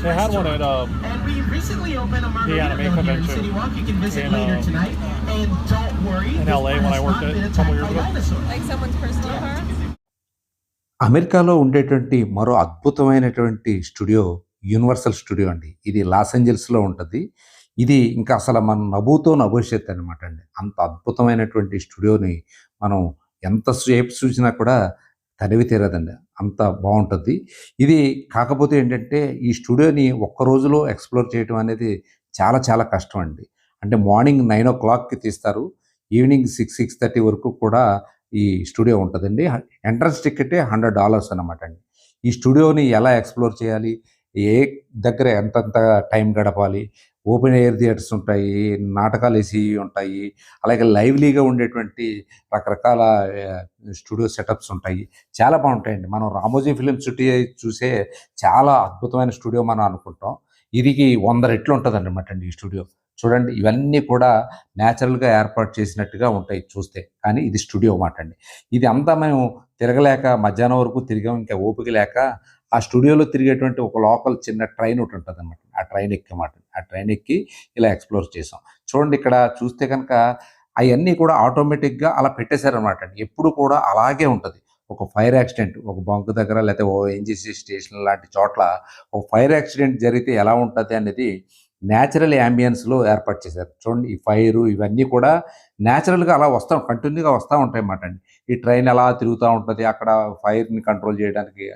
His They had one at um, And we recently opened a The anime Margaritaville here in convention City Walk. You can visit in, later um, tonight. And don't worry, in LA when I worked been a couple years ago. Like someone's personal car? అమెరికాలో ఉండేటువంటి మరో అద్భుతమైనటువంటి studio universal studio అండి ఇది loss ఏంజల్స్లో ఉంటుంది ఇది ఇంకా అసలు మన నభూతో నభవిష్యత్ అనమాట అండి అంత అద్భుతమైనటువంటి స్టూడియోని మనం ఎంతసేపు చూసినా కూడా తనివి తీరదండి. అంత బాగుంటుంది. ఇది కాకపోతే ఏంటంటే ఈ స్టూడియోని ఒక్క రోజులో ఎక్స్ప్లోర్ చేయడం అనేది చాలా చాలా కష్టం అండి అంటే మార్నింగ్ నైన్ ఓ క్లాక్కి తీస్తారు. ఈవినింగ్ సిక్స్ సిక్స్ థర్టీ వరకు కూడా ఈ స్టూడియో ఉంటుందండి. ఎంట్రన్స్ టికెటే హండ్రెడ్ డాలర్స్ అనమాట అండి. ఈ స్టూడియోని ఎలా ఎక్స్ప్లోర్ చేయాలి? ఏ దగ్గర ఎంతెంత టైం గడపాలి? ఓపెన్ ఎయిర్ థియేటర్స్ ఉంటాయి నాటకాలు వేసి ఉంటాయి అలాగే లైవ్లీగా ఉండేటువంటి రకరకాల స్టూడియో సెటప్స్ ఉంటాయి. చాలా బాగుంటాయండి. మనం రామోజీ ఫిలిం సిటీ చూసే చాలా అద్భుతమైన స్టూడియో మనం అనుకుంటాం. ఇదికి వంద రెట్లు ఉంటుంది అనమాట అండి ఈ స్టూడియో. చూడండి ఇవన్నీ కూడా న్యాచురల్గా ఏర్పాటు చేసినట్టుగా ఉంటాయి చూస్తే. కానీ ఇది స్టూడియో మాట అండి. ఇది అంతా మేము తిరగలేక మధ్యాహ్నం వరకు తిరిగాం ఇంకా ఓపిక లేక ఆ స్టూడియోలో తిరిగేటువంటి ఒక లోకల్ చిన్న ట్రైన్ ఒకటి ఉంటుంది అనమాట ఆ ట్రైన్ ఎక్కమాట ఆ ట్రైన్ ఎక్కి ఇలా ఎక్స్ప్లోర్ చేసాం. చూడండి ఇక్కడ చూస్తే కనుక అవన్నీ కూడా ఆటోమేటిక్గా అలా పెట్టేశారనమాట ఎప్పుడు కూడా అలాగే ఉంటుంది. ఒక ఫైర్ యాక్సిడెంట్ ఒక బంక్ దగ్గర లేకపోతే ఓ ఎన్జిసి స్టేషన్ లాంటి చోట్ల ఒక ఫైర్ యాక్సిడెంట్ జరిగితే ఎలా ఉంటుంది అనేది న్యాచురల్ యాంబియన్స్లో ఏర్పాటు చేశారు. చూడండి ఈ ఫైరు ఇవన్నీ కూడా న్యాచురల్గా అలా వస్తూ కంటిన్యూగా వస్తూ ఉంటాయి అన్నమాట అండి. ఈ ట్రైన్ ఎలా తిరుగుతూ ఉంటుంది అక్కడ ఫైర్ని కంట్రోల్ చేయడానికి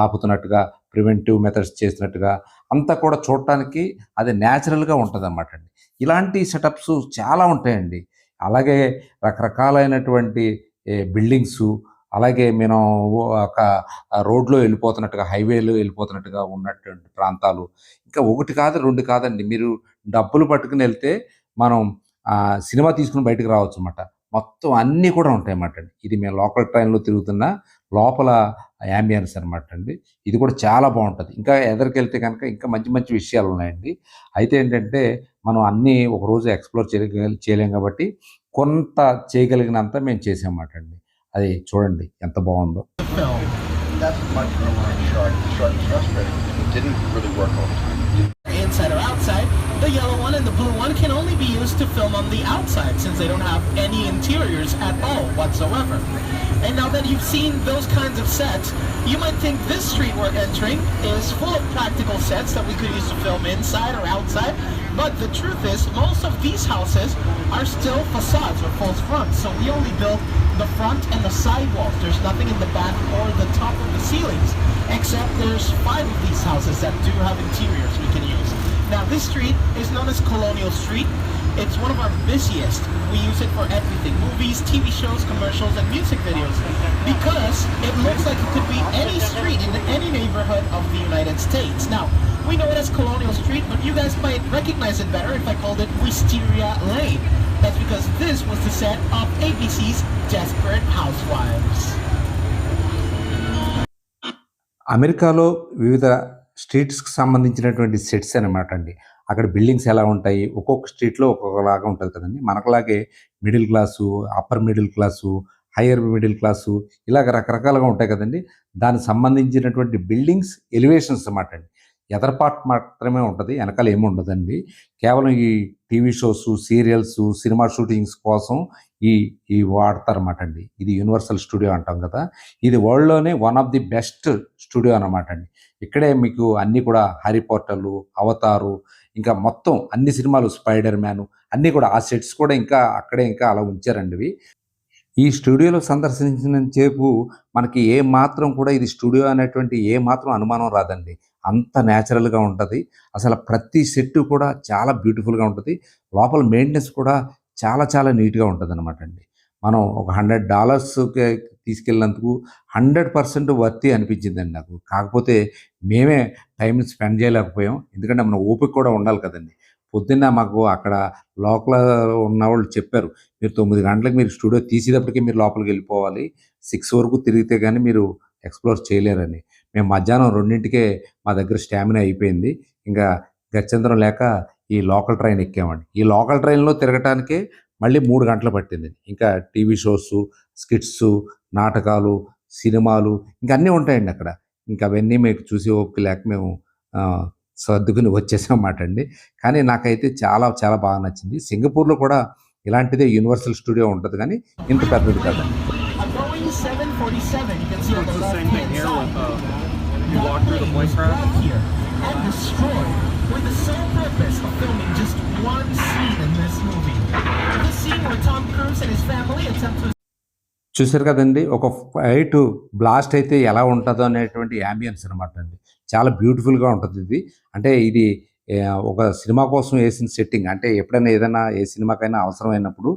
ఆపుతున్నట్టుగా ప్రివెంటివ్ మెథడ్స్ చేసినట్టుగా అంతా కూడా చూడటానికి అది న్యాచురల్గా ఉంటుంది అన్నమాట అండి. ఇలాంటి సెటప్స్ చాలా ఉంటాయండి. అలాగే రకరకాలైనటువంటి బిల్డింగ్స్ అలాగే మనం ఒక రోడ్లో వెళ్ళిపోతున్నట్టుగా హైవేలో వెళ్ళిపోతున్నట్టుగా ఉన్నటువంటి ప్రాంతాలు. ఇంకా ఒకటి కాదు రెండు కాదండి. మీరు డబ్బులు పట్టుకుని వెళ్తే మనం సినిమా తీసుకుని బయటకు రావచ్చు అన్నమాట. మొత్తం అన్నీ కూడా ఉంటాయి అన్నమాట అండి. ఇది మేము లోకల్ ట్రైన్లో తిరుగుతున్న లోపల యాంబియన్స్ అనమాట అండి. ఇది కూడా చాలా బాగుంటుంది. ఇంకా ఎదరికి వెళ్తే కనుక ఇంకా మంచి మంచి విషయాలు ఉన్నాయండి. అయితే ఏంటంటే మనం అన్నీ ఒక రోజు ఎక్స్ప్లోర్ చేయగలి చేయలేం కాబట్టి కొంత చేయగలిగినంత మేము చేసామన్నమాట అండి. అది చూడండి ఎంత బాగుందో Film. That's much for my shark. The shark is frustrating. It didn't really work all the time. inside or outside. The yellow one and the blue one can only be used to film on the outside since they don't have any interiors at all whatsoever. And now that you've seen those kinds of sets, you might think this street we're entering is full of practical sets that we could use to film inside or outside. But the truth is, most of these houses are still facades or false fronts. So we only built the front and the side walls. There's nothing in the back or the top of the ceilings. Except there's five of these houses that do have interiors we can use. Now this street is known as Colonial Street. It's one of our busiest. We use it for everything. Movies, TV shows, commercials, and music videos. Because it looks like it could be any street in any neighborhood of the United States. Now, we know it as Colonial Street, but you guys might recognize it better if I called it Wisteria Lane. That's because this was the set of ABC's Desperate Housewives. అమెరికాలో వివిధ స్ట్రీట్స్కి సంబంధించినటువంటి sets అనమాట అండి. అక్కడ buildings ఎలా ఉంటాయి? ఒక్కొక్క స్ట్రీట్లో ఒక్కొక్కలాగా ఉంటుంది కదండి. మనకులాగే middle class upper middle class higher middle class ఇలాగ రకరకాలుగా ఉంటాయి కదండి. దానికి సంబంధించినటువంటి బిల్డింగ్స్ ఎలివేషన్స్ అన్నమాట అండి. ఎదర్ పార్ట్ మాత్రమే ఉంటుంది వెనకాల ఏమి ఉండదండి. కేవలం ఈ TV shows serials cinema shootings కోసం ఈ ఈ వాడతారన్నమాట అండి ఇది యూనివర్సల్ స్టూడియో అంటాం కదా. ఇది వరల్డ్లోనే one of the best studio అనమాట అండి ఇక్కడే మీకు అన్నీ కూడా హ్యారీ పోర్టర్లు అవతారు ఇంకా మొత్తం అన్ని సినిమాలు స్పైడర్ మ్యాన్ అన్నీ కూడా ఆ సెట్స్ కూడా ఇంకా అక్కడే ఇంకా అలా ఉంచారండి ఇవి. ఈ స్టూడియోలో సందర్శించిన సేపు మనకి ఏ మాత్రం కూడా ఇది స్టూడియో అనేటువంటి ఏ మాత్రం అనుమానం రాదండి. అంత న్యాచురల్గా ఉంటుంది. అసలు ప్రతి సెట్ కూడా చాలా బ్యూటిఫుల్గా ఉంటుంది. లోపల మెయింటెనెన్స్ కూడా చాలా చాలా నీట్గా ఉంటుంది అనమాట అండి. మనం ఒక హండ్రెడ్ డాలర్స్కి తీసుకెళ్ళినందుకు హండ్రెడ్ పర్సెంట్ వర్తి అనిపించిందండి నాకు. కాకపోతే మేమే టైం స్పెండ్ చేయలేకపోయాం. ఎందుకంటే మన ఓపిక కూడా ఉండాలి కదండి. పొద్దున్న మాకు అక్కడ లోకల్ ఉన్న వాళ్ళు చెప్పారు మీరు తొమ్మిది గంటలకు మీరు స్టూడియో తీసేటప్పటికీ మీరు లోపలికి వెళ్ళిపోవాలి. సిక్స్ వరకు తిరిగితే కానీ మీరు ఎక్స్ప్లోర్ చేయలేరని. మేము మధ్యాహ్నం రెండింటికే మా దగ్గర స్టామినా అయిపోయింది. ఇంకా గచ్చంతరం లేక ఈ లోకల్ ట్రైన్ ఎక్కామండి. ఈ లోకల్ ట్రైన్లో తిరగటానికే మళ్ళీ మూడు గంటలు పట్టింది. ఇంకా టీవీ షోస్ స్కిట్స్ నాటకాలు సినిమాలు ఇంకా అన్నీ ఉంటాయండి అక్కడ. ఇంకా అవన్నీ మీకు చూసి ఓపిక లేక మేము సర్దుకుని వచ్చేసామాట అండి. కానీ నాకైతే చాలా చాలా బాగా నచ్చింది. సింగపూర్లో కూడా ఇలాంటిదే యూనివర్సల్ స్టూడియో ఉంటుంది కానీ ఇంత పెద్దది కదండి. A Boeing 747, you can see on the It's the left same thing hand here side. with you That walk through the plane with the sole purpose of filming just one scene in this movie. The scene where Tom Cruise and his family attempt to... చూసారు కదండి? ఒక fight blast అయితే ఎలా ఉంటుందో అనేటువంటి ambience అనమాట అండి. చాలా బ్యూటిఫుల్గా ఉంటుంది ఇది. అంటే ఇది ఒక సినిమా కోసం వేసిన సెట్టింగ్ అంటే ఎప్పుడైనా ఏదైనా ఏ సినిమాకైనా అవసరమైనప్పుడు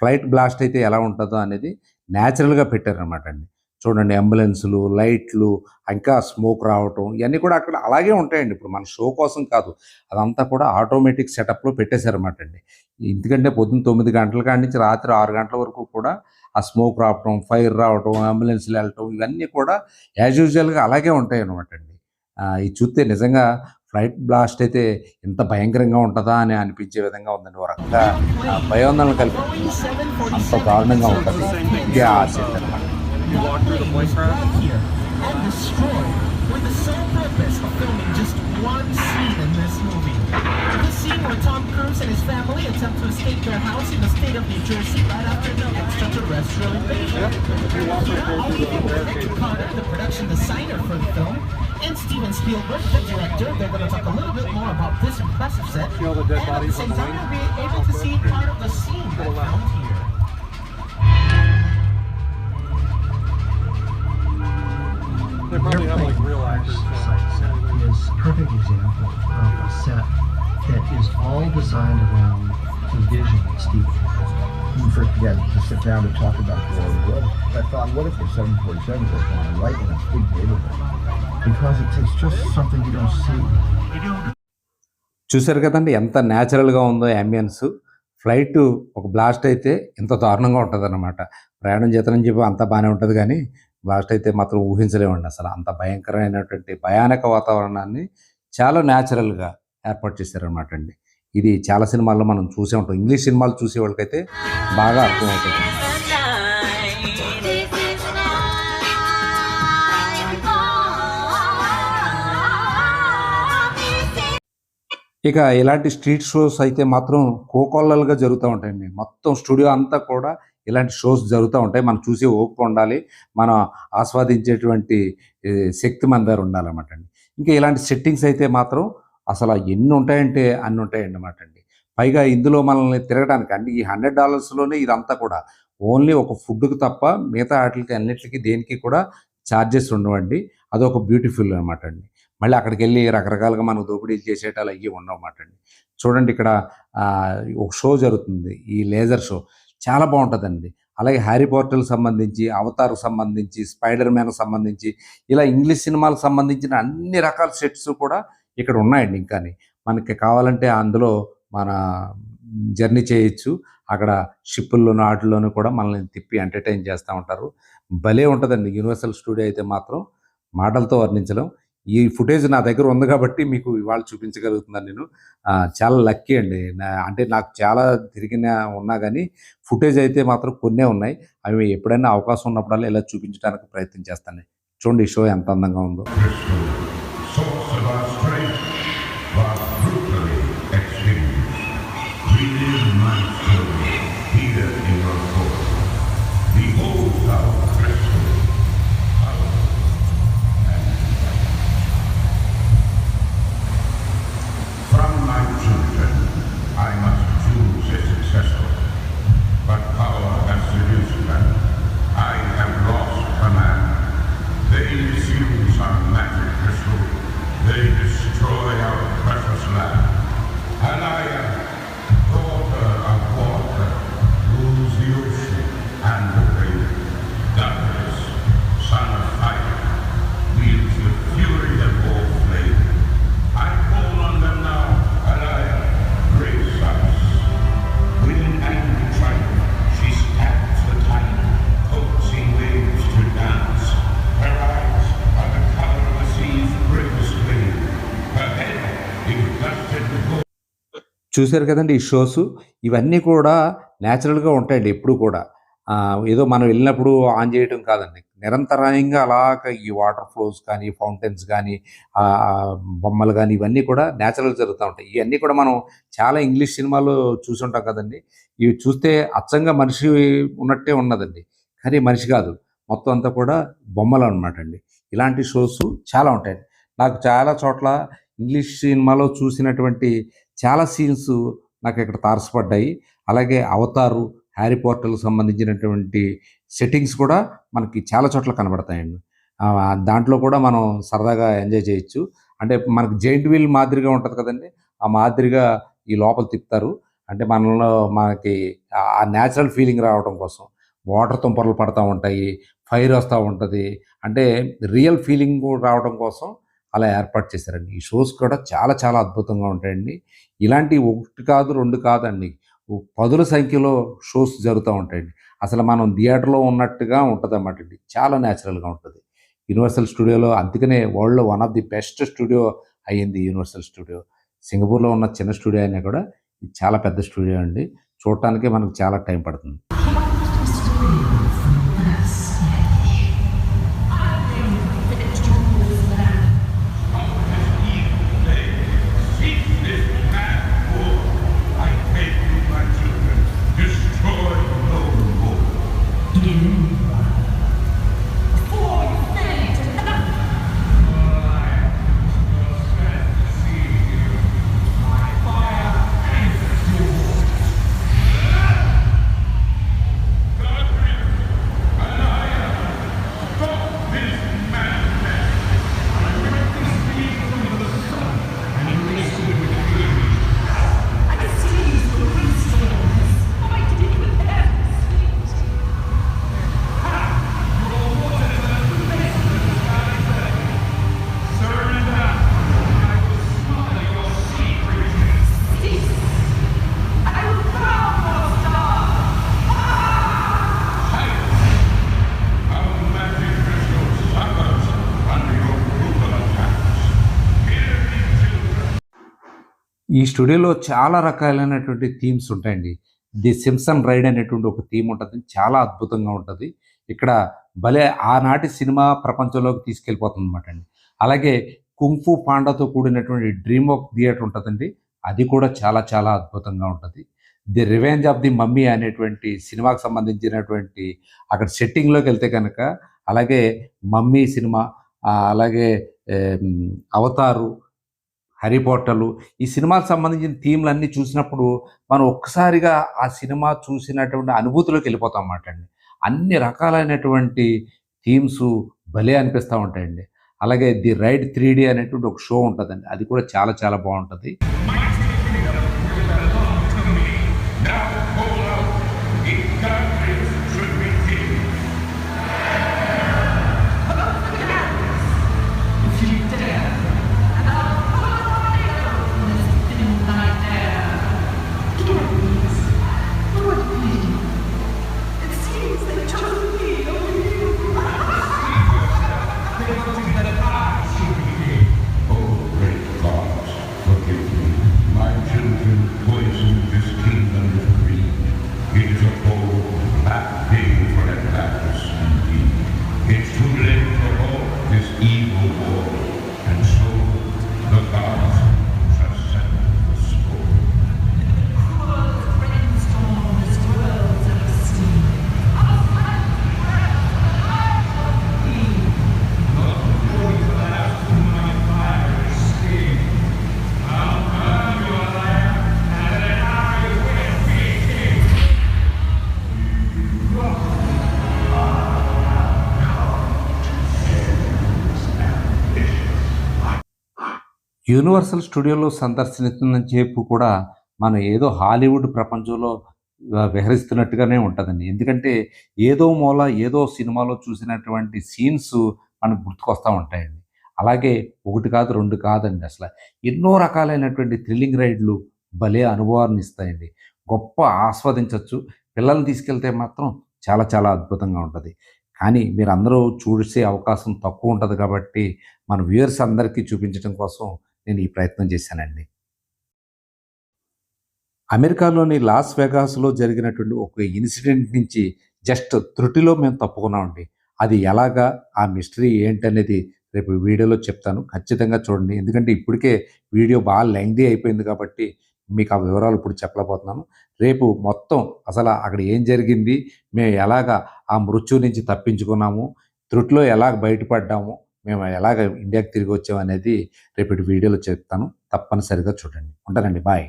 ఫ్లైట్ బ్లాస్ట్ అయితే ఎలా ఉంటుందో అనేది న్యాచురల్గా పెట్టారనమాట అండి. చూడండి అంబులెన్సులు లైట్లు ఇంకా స్మోక్ రావటం ఇవన్నీ కూడా అక్కడ అలాగే ఉంటాయండి. ఇప్పుడు మన షో కోసం కాదు. అదంతా కూడా ఆటోమేటిక్ సెటప్లో పెట్టేశారన్నమాట అండి. ఎందుకంటే పొద్దున్న తొమ్మిది గంటల కాడి నుంచి రాత్రి ఆరు గంటల వరకు కూడా ఆ స్మోక్ రావటం ఫైర్ రావటం అంబులెన్స్లు వెళ్ళటం ఇవన్నీ కూడా యాజ్ యూజువల్గా అలాగే ఉంటాయి అనమాట అండి ఇది చూస్తే నిజంగా ఫ్లైట్ బ్లాస్ట్ అయితే ఇంత భయంకరంగా ఉంటుందా అని అనిపించే విధంగా ఉందండి. ఒక రకంగా భయోందనలు కలిపి అంత దారుణంగా ఉంటుంది. ఇదే ఆశ అనమాట You walk through the That plane plane was crash. brought here and destroyed with the sole purpose of filming just one scene in this movie. The scene where Tom Cruise and his family attempt to escape their house in the state of New Jersey right after the extraterrestrial invasion. Here, I'll leave you with Victor Carter, the production designer for the film, and Steven Spielberg, the director. They're going to talk a little bit more about this impressive set. See the dead and at the same time, you'll be able to see part of the scene that filmed here. They probably have like real actors. site is perfect example of a set that is all designed around the vision that Steve. When we first began to sit down to talk about the well, I thought, what if the 747 was flying right in a big neighborhood? Because it's, it's just something you don't see. చూశారు కదండి ఎంత న్యాచురల్గా ఉందో ambience flight ఒక blast అయితే ఎంత దారుణంగా ఉంటుంది అనమాట ప్రయాణం చేతనని చెప్పి అంత బాగానే ఉంటుంది కానీ లాస్ట్ అయితే మాత్రం ఊహించలేమండి అసలు. అంత భయంకరమైనటువంటి భయానక వాతావరణాన్ని చాలా న్యాచురల్గా ఏర్పాటు చేశారనమాట అండి. ఇది చాలా సినిమాల్లో మనం చూసే ఉంటాం. ఇంగ్లీష్ సినిమాలు చూసే వాళ్ళకైతే బాగా అర్థమవుతుంది ఇక ఇలాంటి స్ట్రీట్ షోస్ అయితే మాత్రం కోకొల్లలుగా జరుగుతూ ఉంటాయండి. మొత్తం స్టూడియో అంతా కూడా ఇలాంటి షోస్ జరుగుతూ ఉంటాయి. మనం చూసే ఓపిక ఉండాలి. మనం ఆస్వాదించేటువంటి శక్తి మన దగ్గర ఉండాలన్నమాట అండి. ఇంకా ఇలాంటి సెట్టింగ్స్ అయితే మాత్రం అసలు ఎన్ని ఉంటాయంటే అన్ని ఉంటాయండి అన్నమాట అండి. పైగా ఇందులో మనల్ని తిరగడానికి అండి ఈ హండ్రెడ్ డాలర్స్లోనే ఇదంతా కూడా ఓన్లీ ఒక ఫుడ్కి తప్ప మిగతా వాటికి అన్నిటికీ దేనికి కూడా ఛార్జెస్ ఉండవండి. అదొక బ్యూటిఫుల్ అనమాట అండి. మళ్ళీ అక్కడికి వెళ్ళి రకరకాలుగా మనకు దోపిడీలు చేసేటాలు ఉండవు ఉండవన్నమాట అండి. చూడండి ఇక్కడ ఒక షో జరుగుతుంది. ఈ లేజర్ షో. చాలా బాగుంటుందండి. అలాగే హ్యారీ పోర్టల్ సంబంధించి అవతార్ సంబంధించి స్పైడర్ మ్యాన్ సంబంధించి ఇలా ఇంగ్లీష్ సినిమాలకు సంబంధించిన అన్ని రకాల సెట్స్ కూడా ఇక్కడ ఉన్నాయండి ఇంకాని. మనకి కావాలంటే అందులో మన జర్నీ చేయొచ్చు. అక్కడ షిప్పుల్లోనూ ఆటల్లోనూ కూడా మనల్ని తిప్పి ఎంటర్టైన్ చేస్తూ ఉంటారు. భలే ఉంటుందండి యూనివర్సల్ స్టూడియో అయితే మాత్రం మాటలతో వర్ణించలేం. ఈ ఫుటేజ్ నా దగ్గర ఉంది కాబట్టి మీకు ఇవాళ చూపించగలుగుతున్నాను నేను. చాలా లక్కీ అండి. నా అంటే నాకు చాలా తిరిగిన ఉన్నా కానీ ఫుటేజ్ అయితే మాత్రం కొన్నే ఉన్నాయి. అవి ఎప్పుడైనా అవకాశం ఉన్నప్పుడల్లా ఇలా చూపించడానికి ప్రయత్నం చేస్తాను. చూడండి ఈ షో ఎంత అందంగా ఉందో. చూశారు కదండి ఈ షోస్? ఇవన్నీ కూడా న్యాచురల్గా ఉంటాయండి ఎప్పుడు కూడా. ఏదో మనం వెళ్ళినప్పుడు ఆన్ చేయడం కాదండి. నిరంతరాయంగా అలాగ ఈ వాటర్ ఫ్లోస్ కానీ ఫౌంటైన్స్ కానీ బొమ్మలు కానీ ఇవన్నీ కూడా న్యాచురల్ జరుగుతూ ఉంటాయి. ఇవన్నీ కూడా మనం చాలా ఇంగ్లీష్ సినిమాలో చూసుంటాం కదండి. ఇవి చూస్తే అచ్చంగా మనిషి ఉన్నట్టే ఉన్నదండి. కానీ మనిషి కాదు. మొత్తం అంతా కూడా బొమ్మలు అనమాట అండి. ఇలాంటి షోస్ చాలా ఉంటాయండి. నాకు చాలా చోట్ల ఇంగ్లీష్ సినిమాలో చూసినటువంటి చాలా సీన్స్ నాకు ఇక్కడ తారసపడ్డాయి. అలాగే అవతారు హ్యారీ పోర్టల్కి సంబంధించినటువంటి సెట్టింగ్స్ కూడా మనకి చాలా చోట్ల కనబడతాయండి. దాంట్లో కూడా మనం సరదాగా ఎంజాయ్ చేయొచ్చు. అంటే మనకి జైంట్ వీల్ మాదిరిగా ఉంటుంది కదండి. ఆ మాదిరిగా ఈ లోపల తిప్పుతారు. అంటే మనలో మనకి ఆ న్యాచురల్ ఫీలింగ్ రావడం కోసం వాటర్ తుంపర్లు పడతా ఉంటాయి ఫైర్ వస్తూ ఉంటుంది. అంటే రియల్ ఫీలింగ్ రావడం కోసం అలా ఏర్పాటు చేశారండి. ఈ షోస్ కూడా చాలా చాలా అద్భుతంగా ఉంటాయండి. ఇలాంటి ఒకటి కాదు రెండు కాదండి. పదుల సంఖ్యలో షోస్ జరుగుతూ ఉంటాయండి. అసలు మనం థియేటర్లో ఉన్నట్టుగా ఉంటుంది అన్నమాట అండి. చాలా న్యాచురల్గా ఉంటుంది. యూనివర్సల్ స్టూడియోలో అందుకనే వరల్డ్లో one of the best studio అయ్యింది యూనివర్సల్ స్టూడియో. సింగపూర్లో ఉన్న చిన్న స్టూడియో అయినా కూడా ఇది చాలా పెద్ద స్టూడియో అండి. చూడటానికి మనకు చాలా టైం పడుతుంది. ఈ స్టూడియోలో చాలా రకాలైనటువంటి థీమ్స్ ఉంటాయండి. ది సిమ్సన్ రైడ్ అనేటువంటి ఒక థీమ్ ఉంటుంది. చాలా అద్భుతంగా ఉంటుంది. ఇక్కడ భలే ఆనాటి సినిమా ప్రపంచంలోకి తీసుకెళ్ళిపోతుంది అనమాట అండి. అలాగే కుంఫు పాండాతో కూడినటువంటి డ్రీమ్ ఆఫ్ థియేటర్ ఉంటుందండి. అది కూడా చాలా చాలా అద్భుతంగా ఉంటుంది. The revenge of the mummy అనేటువంటి సినిమాకి సంబంధించినటువంటి అక్కడ సెట్టింగ్లోకి వెళ్తే కనుక అలాగే మమ్మీ సినిమా అలాగే అవతారు హరి పోటర్లు ఈ సినిమాకి సంబంధించిన థీమ్లు అన్నీ చూసినప్పుడు మనం ఒక్కసారిగా ఆ సినిమా చూసినటువంటి అనుభూతిలోకి వెళ్ళిపోతాం అన్నమాట అండి. అన్ని రకాలైనటువంటి థీమ్స్ భలే అనిపిస్తూ ఉంటాయండి. అలాగే ది రైడ్ త్రీ డి అనేటువంటి ఒక షో ఉంటుందండి. అది కూడా చాలా చాలా బాగుంటుంది. that యూనివర్సల్ స్టూడియోలో సందర్శించిన చెప్పు కూడా మనం ఏదో హాలీవుడ్ ప్రపంచంలో విహరిస్తున్నట్టుగానే ఉంటుందండి. ఎందుకంటే ఏదో మూల ఏదో సినిమాలో చూసినటువంటి సీన్స్ మనకు గుర్తుకొస్తూ ఉంటాయండి. అలాగే ఒకటి కాదు రెండు కాదండి అసలు. ఎన్నో రకాలైనటువంటి థ్రిల్లింగ్ రైడ్లు భలే అనుభవాన్ని ఇస్తాయండి. గొప్ప ఆస్వాదించవచ్చు పిల్లల్ని తీసుకెళ్తే మాత్రం చాలా చాలా అద్భుతంగా ఉంటుంది. కానీ మీరు అందరూ చూసే అవకాశం తక్కువ ఉంటుంది కాబట్టి మన వ్యూయర్స్ అందరికీ చూపించడం కోసం నేను ఈ ప్రయత్నం చేశానండి. అమెరికాలోని లాస్ వెగాస్లో జరిగినటువంటి ఒక ఇన్సిడెంట్ నుంచి జస్ట్ త్రుటిలో మేము తప్పుకున్నామండి. అది ఎలాగా ఆ మిస్టరీ ఏంటనేది రేపు వీడియోలో చెప్తాను. ఖచ్చితంగా చూడండి. ఎందుకంటే ఇప్పటికే వీడియో బాగా లెంగ్దీ అయిపోయింది కాబట్టి మీకు ఆ వివరాలు ఇప్పుడు చెప్పలేకపోతున్నాను. రేపు మొత్తం అసలు అక్కడ ఏం జరిగింది మేము ఎలాగ ఆ మృత్యు నుంచి తప్పించుకున్నాము త్రుటిలో ఎలా బయటపడ్డాము మేము ఎలాగ ఇండియాకి తిరిగి వచ్చాము అనేది రేపటి వీడియోలో చెప్తాను. తప్పనిసరిగా చూడండి. ఉంటానండి. బాయ్.